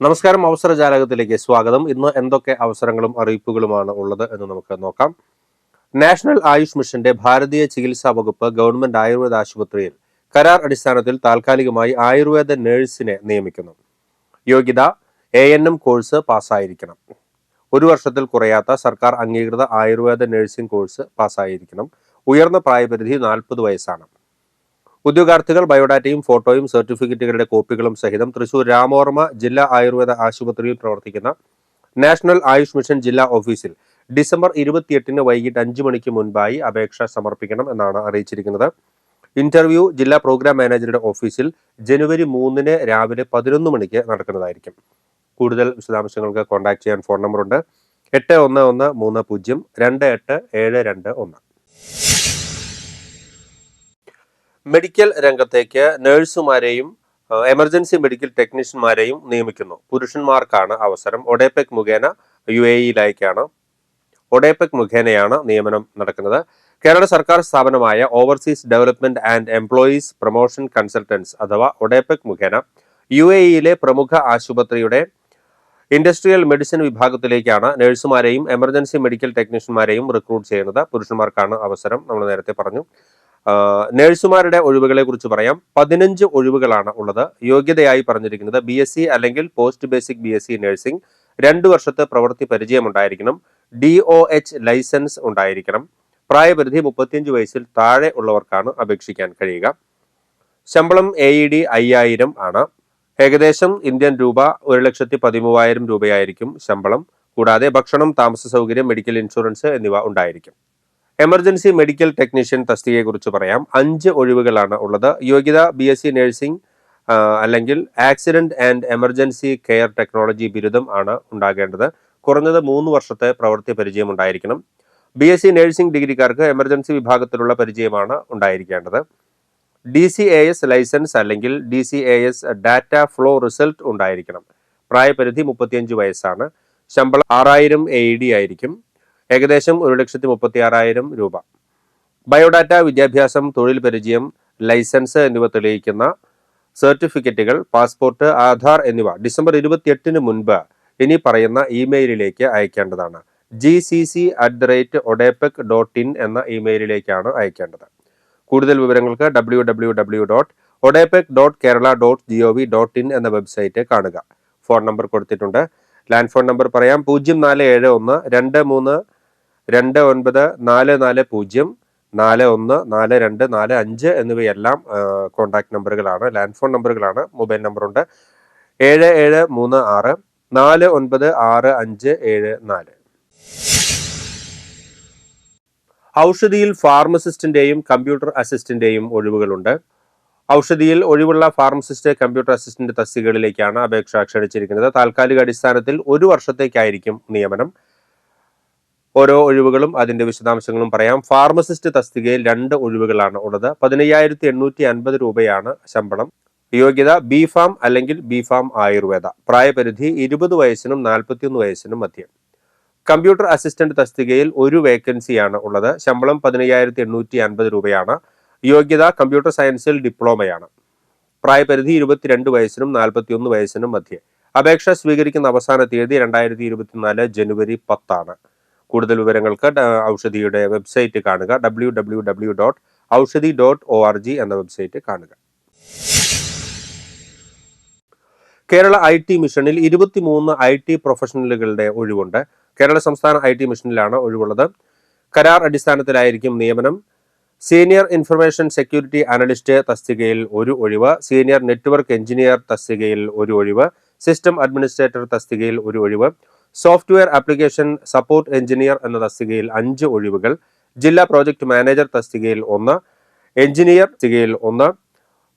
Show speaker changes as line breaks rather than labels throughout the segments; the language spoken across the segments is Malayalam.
നമസ്കാരം അവസര ജാലകത്തിലേക്ക് സ്വാഗതം. ഇന്ന് എന്തൊക്കെ അവസരങ്ങളും അറിയിപ്പുകളുമാണ് ഉള്ളത് എന്ന് നമുക്ക് നോക്കാം. നാഷണൽ ആയുഷ് മിഷന്റെ ഭാരതീയ ചികിത്സാ വകുപ്പ് ഗവൺമെന്റ് ആയുർവേദ ആശുപത്രിയിൽ കരാർ അടിസ്ഥാനത്തിൽ താൽക്കാലികമായി ആയുർവേദ നഴ്സിനെ നിയമിക്കുന്നു. യോഗ്യത എ എൻ എം കോഴ്സ് പാസ്സായിരിക്കണം. ഒരു വർഷത്തിൽ കുറയാത്ത സർക്കാർ അംഗീകൃത ആയുർവേദ നഴ്സിംഗ് കോഴ്സ് പാസ്സായിരിക്കണം. ഉയർന്ന പ്രായപരിധി നാൽപ്പത് വയസ്സാണ്. ഉദ്യോഗാർത്ഥികൾ ബയോഡാറ്റയും ഫോട്ടോയും സർട്ടിഫിക്കറ്റുകളുടെ കോപ്പികളും സഹിതം തൃശൂർ രാമോർമ്മ ജില്ലാ ആയുർവേദ ആശുപത്രിയിൽ പ്രവർത്തിക്കുന്ന നാഷണൽ ആയുഷ് മിഷൻ ജില്ലാ ഓഫീസിൽ ഡിസംബർ ഇരുപത്തിയെട്ടിന് വൈകിട്ട് അഞ്ച് മണിക്ക് മുൻപായി അപേക്ഷ സമർപ്പിക്കണം എന്നാണ് അറിയിച്ചിരിക്കുന്നത്. ഇന്റർവ്യൂ ജില്ലാ പ്രോഗ്രാം മാനേജറുടെ ഓഫീസിൽ ജനുവരി മൂന്നിന് രാവിലെ പതിനൊന്ന് മണിക്ക് നടക്കുന്നതായിരിക്കും. കൂടുതൽ വിശദാംശങ്ങൾക്ക് കോൺടാക്ട് ചെയ്യാൻ ഫോൺ നമ്പറുണ്ട്. എട്ട് ഒന്ന് ഒന്ന് മൂന്ന് പൂജ്യം രണ്ട് എട്ട് ഏഴ് രണ്ട് ഒന്ന്. മെഡിക്കൽ രംഗത്തേക്ക് നഴ്സുമാരെയും എമർജൻസി മെഡിക്കൽ ടെക്നീഷ്യന്മാരെയും നിയമിക്കുന്നു. പുരുഷന്മാർക്കാണ് അവസരം. ഒഡേപെക് മുഖേന യു എ ഇയിലേക്കാണ്. ഒഡേപെക് മുഖേനയാണ് നിയമനം നടക്കുന്നത്. കേരള സർക്കാർ സ്ഥാപനമായ overseas development and employees promotion consultants അഥവാ ഒഡേപെക് മുഖേന യു എ ഇയിലെ പ്രമുഖ ആശുപത്രിയുടെ ഇൻഡസ്ട്രിയൽ മെഡിസിൻ വിഭാഗത്തിലേക്കാണ് നഴ്സുമാരെയും എമർജൻസി മെഡിക്കൽ ടെക്നീഷ്യന്മാരെയും റിക്രൂട്ട് ചെയ്യുന്നത്. പുരുഷന്മാർക്കാണ് അവസരം. നമ്മൾ നേരത്തെ പറഞ്ഞു. നഴ്സുമാരുടെ ഒഴിവുകളെ കുറിച്ച് പറയാം. പതിനഞ്ച് ഒഴിവുകളാണ് ഉള്ളത്. യോഗ്യതയായി പറഞ്ഞിരിക്കുന്നത് ബി എസ് സി അല്ലെങ്കിൽ post basic B S C nursing രണ്ട് വർഷത്തെ പ്രവൃത്തി പരിചയം ഉണ്ടായിരിക്കണം ഡി ഒ എച്ച് ലൈസൻസ് ഉണ്ടായിരിക്കണം. പ്രായപരിധി മുപ്പത്തിയഞ്ച് വയസ്സിൽ താഴെ ഉള്ളവർക്കാണ് അപേക്ഷിക്കാൻ കഴിയുക. ശമ്പളം എ ഇ ഡി അയ്യായിരം ആണ്. ഏകദേശം ഇന്ത്യൻ രൂപ ഒരു ലക്ഷത്തി പതിമൂവായിരം രൂപയായിരിക്കും ശമ്പളം. കൂടാതെ ഭക്ഷണം താമസ സൗകര്യം മെഡിക്കൽ ഇൻഷുറൻസ് എന്നിവ ഉണ്ടായിരിക്കും. എമർജൻസി മെഡിക്കൽ ടെക്നീഷ്യൻ തസ്തികയെക്കുറിച്ച് പറയാം. അഞ്ച് ഒഴിവുകളാണ് ഉള്ളത്. യോഗ്യത ബി എസ് സി നഴ്സിംഗ് അല്ലെങ്കിൽ accident and emergency care technology ബിരുദം ആണ് ഉണ്ടാകേണ്ടത്. കുറഞ്ഞത് മൂന്ന് വർഷത്തെ പ്രവൃത്തി പരിചയം ഉണ്ടായിരിക്കണം. ബി എസ് സി നഴ്സിംഗ് ഡിഗ്രിക്കാർക്ക് എമർജൻസി വിഭാഗത്തിലുള്ള പരിചയമാണ് ഉണ്ടായിരിക്കേണ്ടത്. D C A S licence അല്ലെങ്കിൽ D C A S data flow result ഉണ്ടായിരിക്കണം. പ്രായപരിധി മുപ്പത്തിയഞ്ച് വയസ്സാണ്. ശമ്പളം ആറായിരം എ ഡി ആയിരിക്കും. ഏകദേശം ഒരു ലക്ഷത്തി മുപ്പത്തി ആറായിരം രൂപ. ബയോഡാറ്റ വിദ്യാഭ്യാസം തൊഴിൽ പരിചയം ലൈസൻസ് എന്നിവ തെളിയിക്കുന്ന സർട്ടിഫിക്കറ്റുകൾ പാസ്പോർട്ട് ആധാർ എന്നിവ ഡിസംബർ ഇരുപത്തിയെട്ടിന് മുൻപ് ഇനി പറയുന്ന ഇമെയിലിലേക്ക് അയക്കേണ്ടതാണ്. G C C at the rate ODEPC dot in എന്ന ഇമെയിലിലേക്കാണ് അയക്കേണ്ടത്. കൂടുതൽ വിവരങ്ങൾക്ക് W W W dot ODEPC dot Kerala dot G O V dot in എന്ന വെബ്സൈറ്റ് കാണുക. ഫോൺ നമ്പർ കൊടുത്തിട്ടുണ്ട്. ലാൻഡ് ഫോൺ നമ്പർ പറയാം. പൂജ്യം നാല് ഏഴ് ഒന്ന് രണ്ട് മൂന്ന് രണ്ട് ഒൻപത് നാല് നാല് പൂജ്യം നാല് ഒന്ന് നാല് രണ്ട് നാല് അഞ്ച് എന്നിവയെല്ലാം കോൺടാക്ട് നമ്പറുകളാണ് ലാൻഡ് ഫോൺ നമ്പറുകളാണ് മൊബൈൽ നമ്പറുണ്ട് ഏഴ് ഏഴ് മൂന്ന് ആറ് നാല് ഒൻപത് ആറ് അഞ്ച് ഏഴ് നാല്. ഔഷധിയിൽ ഫാർമസിസ്റ്റിന്റെയും കമ്പ്യൂട്ടർ അസിസ്റ്റന്റെയും ഒഴിവുകളുണ്ട്. ഔഷധിയിൽ ഒഴിവുള്ള ഫാർമസിസ്റ്റ് കമ്പ്യൂട്ടർ അസിസ്റ്റന്റ് തസ്തികകളിലേക്കാണ് അപേക്ഷ ക്ഷണിച്ചിരിക്കുന്നത്. താൽക്കാലിക അടിസ്ഥാനത്തിൽ ഒരു വർഷത്തേക്കായിരിക്കും നിയമനം. ഓരോ ഒഴിവുകളും അതിന്റെ വിശദാംശങ്ങളും പറയാം. ഫാർമസിസ്റ്റ് തസ്തികയിൽ രണ്ട് ഒഴിവുകളാണ് ഉള്ളത്. പതിനയ്യായിരത്തി എണ്ണൂറ്റി അൻപത് രൂപയാണ് ശമ്പളം. യോഗ്യത ബി ഫാം അല്ലെങ്കിൽ ബി ഫാം ആയുർവേദ. പ്രായപരിധി ഇരുപത് വയസ്സിനും നാൽപ്പത്തിയൊന്ന് വയസ്സിനും മധ്യം. കമ്പ്യൂട്ടർ അസിസ്റ്റന്റ് തസ്തികയിൽ ഒരു വേക്കൻസിയാണ് ഉള്ളത്. ശമ്പളം പതിനയ്യായിരത്തി എണ്ണൂറ്റി അൻപത് രൂപയാണ്. യോഗ്യത കമ്പ്യൂട്ടർ സയൻസിൽ ഡിപ്ലോമയാണ്. പ്രായപരിധി ഇരുപത്തിരണ്ട് വയസ്സിനും നാൽപ്പത്തിയൊന്ന് വയസ്സിനും മധ്യേ. അപേക്ഷ സ്വീകരിക്കുന്ന അവസാന തീയതി രണ്ടായിരത്തി ഇരുപത്തിനാല് ജനുവരി പത്താണ്. കൂടുതൽ വിവരങ്ങൾക്ക് ഔഷധിയുടെ വെബ്സൈറ്റ് കാണുക. W W W dot Oushadhi dot O R G എന്ന വെബ്സൈറ്റ് കാണുക. കേരള ഐ ടി മിഷനിൽ ഇരുപത്തിമൂന്ന് ഐ ടി പ്രൊഫഷണലുകളുടെ ഒഴിവുണ്ട്. കേരള സംസ്ഥാന ഐ ടി മിഷനിലാണ് ഒഴിവുള്ളത്. കരാർ അടിസ്ഥാനത്തിലായിരിക്കും നിയമനം. സീനിയർ ഇൻഫർമേഷൻ സെക്യൂരിറ്റി അനലിസ്റ്റ് തസ്തികയിൽ ഒരു ഒഴിവ്. സീനിയർ നെറ്റ്വർക്ക് എഞ്ചിനീയർ തസ്തികയിൽ ഒരു ഒഴിവ്. സിസ്റ്റം അഡ്മിനിസ്ട്രേറ്റർ തസ്തികയിൽ ഒരു ഒഴിവ്. സോഫ്റ്റ്വെയർ ആപ്ലിക്കേഷൻ സപ്പോർട്ട് എഞ്ചിനീയർ എന്ന തസ്തികയിൽ അഞ്ച് ഒഴിവുകൾ ജില്ലാ പ്രോജക്ട് മാനേജർ തസ്തികയിൽ ഒന്ന് എഞ്ചിനീയർ തസ്തികയിൽ ഒന്ന്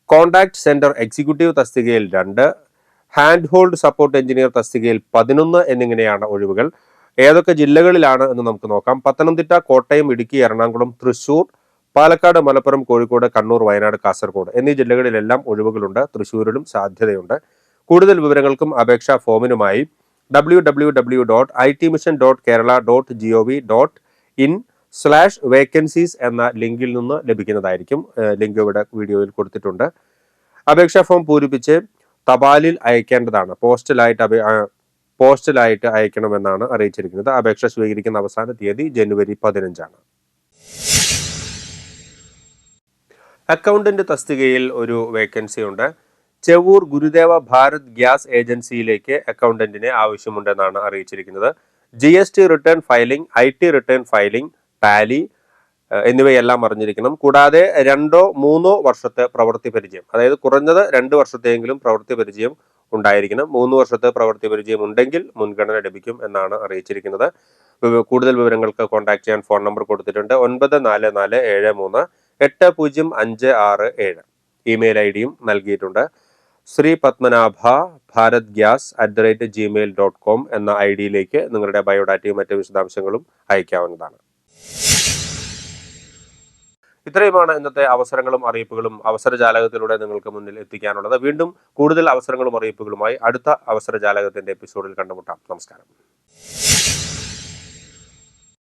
കോൺടാക്ട് സെന്റർ എക്സിക്യൂട്ടീവ് തസ്തികയിൽ രണ്ട് ഹാൻഡ് ഹോൾഡ് സപ്പോർട്ട് എഞ്ചിനീയർ തസ്തികയിൽ പതിനൊന്ന് എന്നിങ്ങനെയാണ് ഒഴിവുകൾ. ഏതൊക്കെ ജില്ലകളിലാണ് എന്ന് നമുക്ക് നോക്കാം. പത്തനംതിട്ട കോട്ടയം ഇടുക്കി എറണാകുളം തൃശൂർ പാലക്കാട് മലപ്പുറം കോഴിക്കോട് കണ്ണൂർ വയനാട് കാസർഗോഡ് എന്നീ ജില്ലകളിലെല്ലാം ഒഴിവുകളുണ്ട് തൃശൂരിലും സാധ്യതയുണ്ട്. കൂടുതൽ വിവരങ്ങൾക്കും അപേക്ഷാ ഫോമിനുമായി W W W dot I T mission dot Kerala dot G O V dot in slash vacancies എന്ന ലിങ്കിൽ നിന്ന് ലഭിക്കുന്നതായിരിക്കും ലിങ്ക് ഇവിടെ വീഡിയോയിൽ കൊടുത്തിട്ടുണ്ട്. അപേക്ഷാ ഫോം പൂരിപ്പിച്ച് തപാലിൽ അയക്കേണ്ടതാണ്. പോസ്റ്റലായിട്ട് അപേ പോസ്റ്റലായിട്ട് അയക്കണമെന്നാണ് അറിയിച്ചിരിക്കുന്നത്. അപേക്ഷ സ്വീകരിക്കുന്ന അവസാന തീയതി ജനുവരി പതിനഞ്ചാണ്. അക്കൗണ്ടന്റ് തസ്തികയിൽ ഒരു വേക്കൻസി ഉണ്ട്. ചെവൂർ ഗുരുദേവ ഭാരത് ഗ്യാസ് ഏജൻസിയിലേക്ക് അക്കൗണ്ടന്റിനെ ആവശ്യമുണ്ടെന്നാണ് അറിയിച്ചിരിക്കുന്നത്. G S T return filing I T return filing tally എന്നിവയെല്ലാം അറിഞ്ഞിരിക്കണം. കൂടാതെ രണ്ടോ മൂന്നോ വർഷത്തെ പ്രവൃത്തി പരിചയം അതായത് കുറഞ്ഞത് രണ്ട് വർഷത്തെയെങ്കിലും പ്രവൃത്തി പരിചയം ഉണ്ടായിരിക്കണം. മൂന്ന് വർഷത്തെ പ്രവൃത്തി പരിചയം ഉണ്ടെങ്കിൽ മുൻഗണന ലഭിക്കും എന്നാണ് അറിയിച്ചിരിക്കുന്നത്. കൂടുതൽ വിവരങ്ങൾക്ക് കോൺടാക്ട് ചെയ്യാൻ ഫോൺ നമ്പർ കൊടുത്തിട്ടുണ്ട്. ഒൻപത് നാല് നാല് ഏഴ് മൂന്ന് എട്ട് പൂജ്യം അഞ്ച് ആറ് ഏഴ്. ഇമെയിൽ ഐ ഡിയും നൽകിയിട്ടുണ്ട്. Sri Padmanabha Bharat gas at the rate gmail dot com എന്ന ഐ ഡിയിലേക്ക് നിങ്ങളുടെ ബയോഡാറ്റയും മറ്റ് വിശദാംശങ്ങളും അയക്കാവുന്നതാണ്. ഇത്രയുമാണ് ഇന്നത്തെ അവസരങ്ങളും അറിയിപ്പുകളും അവസര ജാലകത്തിലൂടെ നിങ്ങൾക്ക് മുന്നിൽ എത്തിക്കാനുള്ളത്. വീണ്ടും കൂടുതൽ അവസരങ്ങളും അറിയിപ്പുകളുമായി അടുത്ത അവസര ജാലകത്തിന്റെ എപ്പിസോഡിൽ കണ്ടുമുട്ടാം. നമസ്കാരം.